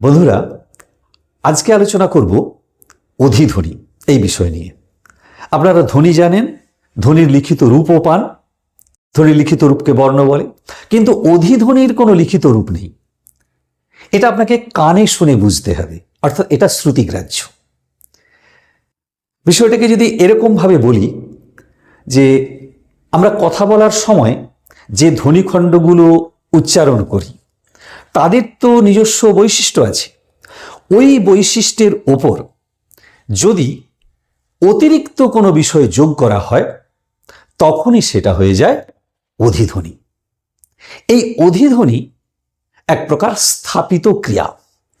বন্ধুরা, আজকে আলোচনা করব অধিধ্বনি এই বিষয় নিয়ে। আপনারা ধ্বনি জানেন, ধ্বনির লিখিত রূপও পান, ধ্বনির লিখিত রূপকে বর্ণ বলে, কিন্তু অধিধ্বনির কোনো লিখিত রূপ নেই। এটা আপনাকে কানে শুনে বুঝতে হবে, অর্থাৎ এটা শ্রুতিগ্রাহ্য। বিষয়টাকে যদি এরকমভাবে বলি যে আমরা কথা বলার সময় যে ধ্বনিখণ্ডগুলো উচ্চারণ করি তাদের তো নিজস্ব বৈশিষ্ট্য আছে। ওই বৈশিষ্ট্যের ওপর যদি অতিরিক্ত কোনো বিষয় যোগ করা হয়, তখনই সেটা হয়ে যায় অধিধ্বনি। এই অধিধ্বনি এক প্রকার স্থাপিত ক্রিয়া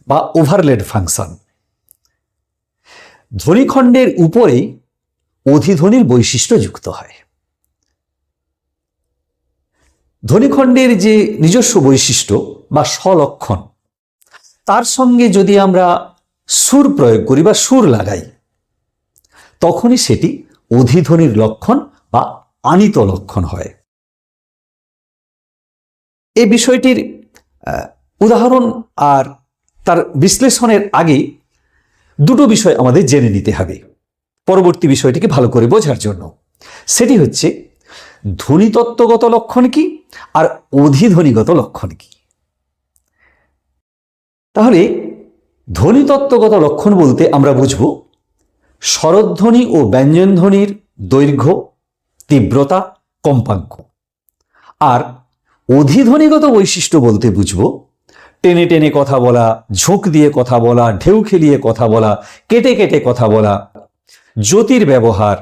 বা ওভারলেড ফাংশন। ধ্বনিখণ্ডের উপরেই অধিধ্বনির বৈশিষ্ট্য যুক্ত হয়। ধ্বনিখণ্ডের যে নিজস্ব বৈশিষ্ট্য বা স্বলক্ষণ, তার সঙ্গে যদি আমরা সুর প্রয়োগ করি বা সুর লাগাই, তখনই সেটি অধিধ্বনির লক্ষণ বা আনিত লক্ষণ হয়। এই বিষয়টির উদাহরণ আর তার বিশ্লেষণের আগে দুটো বিষয় আমাদের জেনে নিতে হবে। পরবর্তী বিষয়টিকে ভালো করে বোঝার জন্য। সেটি হচ্ছে ধ্বনিতত্ত্বগত লক্ষণ কি? আর অধিধ্বনিগত লক্ষণ কি? তাহলে ধ্বনিতত্ত্বগত লক্ষণ বলতে আমরা বুঝব স্বরধ্বনি ও ব্যঞ্জনধ্বনির দৈর্ঘ্য, তীব্রতা, কম্পাঙ্ক। আর অধিধ্বনিগত বৈশিষ্ট্য বলতে বুঝব টেনে টেনে কথা বলা, ঝোঁক দিয়ে কথা বলা, ঢেউ খেলিয়ে কথা বলা, কেটে কেটে কথা বলা, জ্যোতির ব্যবহার,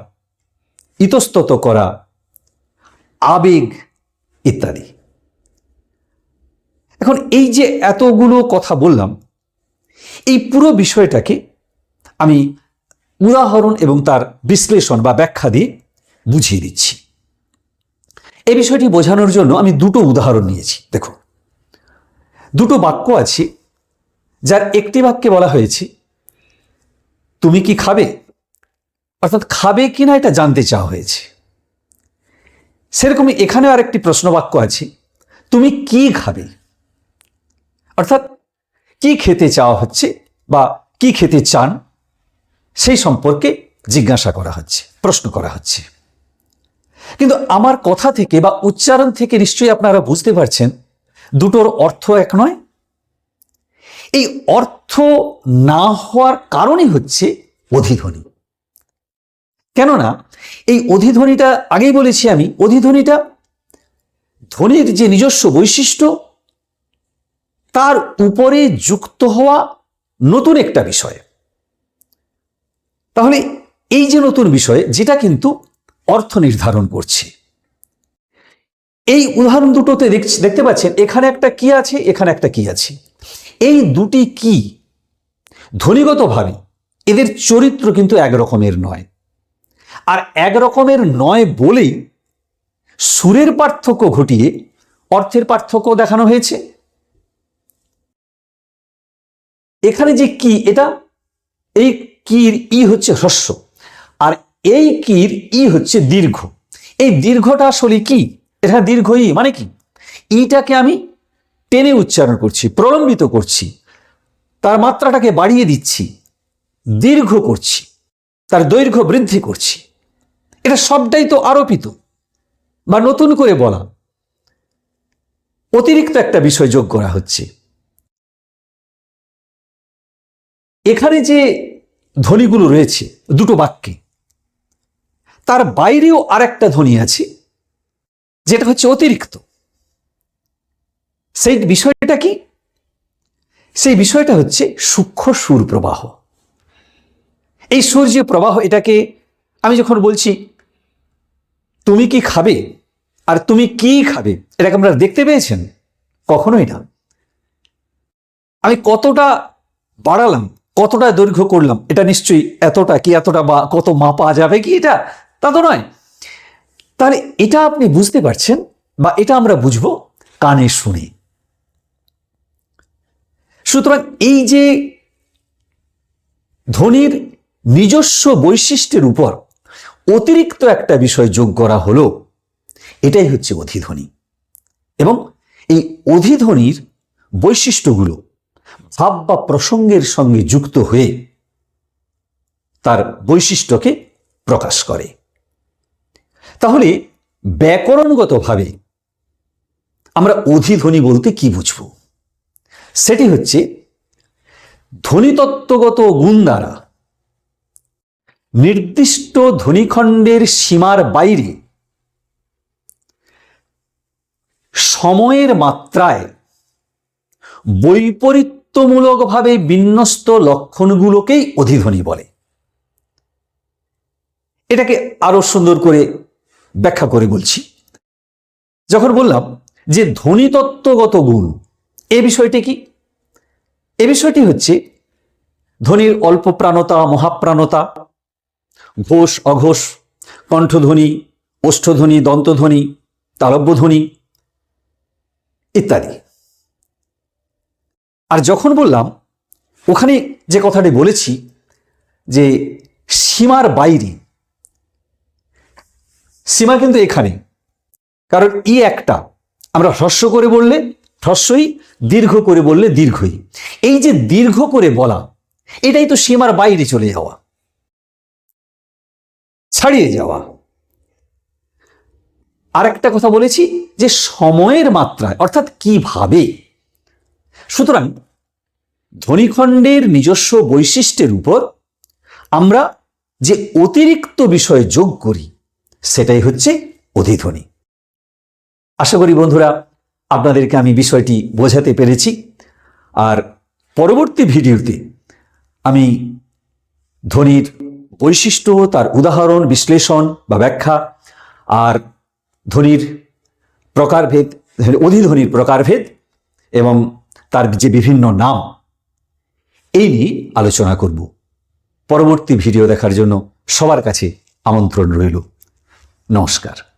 ইতস্তত করা আবেগ ইত্যাদি। এখন এই যে এতগুলো কথা বললাম, এই পুরো বিষয়টাকে আমি উদাহরণ এবং তার বিশ্লেষণ বা ব্যাখ্যা দিয়ে বুঝিয়ে দিচ্ছি। এই বিষয়টি বোঝানোর জন্য আমি দুটো উদাহরণ নিয়েছি দেখো দুটো বাক্য আছে, যার একটি বাক্যে বলা হয়েছে, তুমি কি খাবে? অর্থাৎ খাবে কিনা এটা জানতে চাওয়া হয়েছে। সেরকমই এখানেও আরেকটি প্রশ্ন বাক্য আছে, তুমি কি খাবে? অর্থাৎ, কি খেতে চাওয়া হচ্ছে বা কি খেতে চান? সেই সম্পর্কে জিজ্ঞাসা করা হচ্ছে, প্রশ্ন করা হচ্ছে। কিন্তু আমার কথা থেকে বা উচ্চারণ থেকে নিশ্চয়ই আপনারা বুঝতে পারছেন, দুটোর অর্থ এক নয়। এই অর্থ না হওয়ার কারণই হচ্ছে অধিধ্বনি। কেননা এই অধিধ্বনিটা, আগেই বলেছি আমি, অধিধ্বনিটা ধ্বনির যে নিজস্ব বৈশিষ্ট্য, তার উপরে যুক্ত হওয়া নতুন একটা বিষয়। তাহলে এই যে নতুন বিষয়, যেটা কিন্তু অর্থ নির্ধারণ করছে। এই উদাহরণ দুটোতে দেখ- দেখতে পাচ্ছেন, এখানে একটা কি আছে, এখানে একটা কি আছে। এই দুটি কি ধ্বনিগতভাবে, এদের চরিত্র কিন্তু একরকমের নয়। আর এক রকমের নয় বলেই সুরের পার্থক্য ঘটিয়ে অর্থের পার্থক্য দেখানো হয়েছে। এখানে যে কি, এটা এই কির ই হচ্ছে হ্রস্ব আর এই কির ই হচ্ছে দীর্ঘ। এই দীর্ঘটা আসলে কি? এটা দীর্ঘ ই মানে কি? ইটাকে আমি টেনে উচ্চারণ করছি, প্রলম্বিত করছি, তার মাত্রাটাকে বাড়িয়ে দিচ্ছি, দীর্ঘ করছি, তার দৈর্ঘ্য বৃদ্ধি করছি। এটা সবটাই তো আরোপিত। বা নতুন করে বলা। অতিরিক্ত একটা বিষয় যোগ করা হচ্ছে। এখানে যে ধ্বনিগুলো রয়েছে, দুটো বাক্যে, তার বাইরেও আর একটা ধ্বনি আছে, যেটা হচ্ছে অতিরিক্ত। সেই বিষয়টা কি? সেই বিষয়টা হচ্ছে সূক্ষ্ম সুর প্রবাহ এই সুর যে প্রবাহ এটাকে, আমি যখন বলছি তুমি কি খাবে? আর তুমি কি খাবে? এটাকে আমরা দেখতে পেয়েছেন? কখনোই না। আমি কতটা বাড়ালাম, কতটা দৈর্ঘ্য করলাম, এটা নিশ্চয়ই এতটা কি এতটা বা কত মাপা যাবে কি এটা? তা তো নয়। তাহলে এটা আপনি বুঝতে পারছেন বা এটা আমরা বুঝব কানে শুনে। সুতরাং এই যে ধ্বনির নিজস্ব বৈশিষ্ট্যের উপর অতিরিক্ত একটা বিষয় যোগ করা হলো, এটাই হচ্ছে অধিধ্বনি। এবং এই অধিধ্বনির বৈশিষ্ট্যগুলো ভাব বা প্রসঙ্গের সঙ্গে যুক্ত হয়ে তার বৈশিষ্ট্যকে প্রকাশ করে। তাহলে ব্যাকরণগতভাবে আমরা অধিধ্বনি বলতে কি বুঝব? সেটি হচ্ছে ধ্বনিতত্ত্বগত গুণ দ্বারা নির্দিষ্ট ধ্বনিখণ্ডের সীমার বাইরে সময়ের মাত্রায় বৈপরীত্যমূলকভাবে বিন্যস্ত লক্ষণগুলোকেই অধিধ্বনি বলে। এটাকে আরও সুন্দর করে ব্যাখ্যা করে বলছি। যখন বললাম যে ধ্বনিতত্ত্বগত গুণ, এ বিষয়টি কি? এ বিষয়টি হচ্ছে ধ্বনির অল্প প্রাণতা মহাপ্রাণতা ঘোষ অঘোষ, কণ্ঠধ্বনি, ওষ্ঠধ্বনি, দন্তধ্বনি তালব্যধ্বনি ইত্যাদি। আর যখন বললাম, ওখানে যে কথাটি বলেছি, যে সীমার বাইরে, সীমা কিন্তু এখানে। কারণ ই একটা, আমরা হ্রস্ব করে বললে হ্রস্বই দীর্ঘ করে বললে দীর্ঘই। এই যে দীর্ঘ করে বলা, এটাই তো সীমার বাইরে চলে যাওয়া। ছাড়িয়ে যাওয়া। আর একটা কথা বলেছি যে সময়ের মাত্রায়, অর্থাৎ কীভাবে। সুতরাং ধ্বনিখণ্ডের নিজস্ব বৈশিষ্ট্যের উপর আমরা যে অতিরিক্ত বিষয় যোগ করি, সেটাই হচ্ছে অধিধ্বনি। আশা করি বন্ধুরা, আপনাদেরকে আমি বিষয়টি বোঝাতে পেরেছি। আর পরবর্তী ভিডিওতে আমি ধ্বনির বৈশিষ্ট্য, তার উদাহরণ, বিশ্লেষণ বা ব্যাখ্যা, আর ধ্বনির প্রকারভেদ, অধিধ্বনির প্রকারভেদ এবং তার যে বিভিন্ন নাম, এই নিয়ে আলোচনা করব। পরবর্তী ভিডিও দেখার জন্য সবার কাছে আমন্ত্রণ রইল। নমস্কার।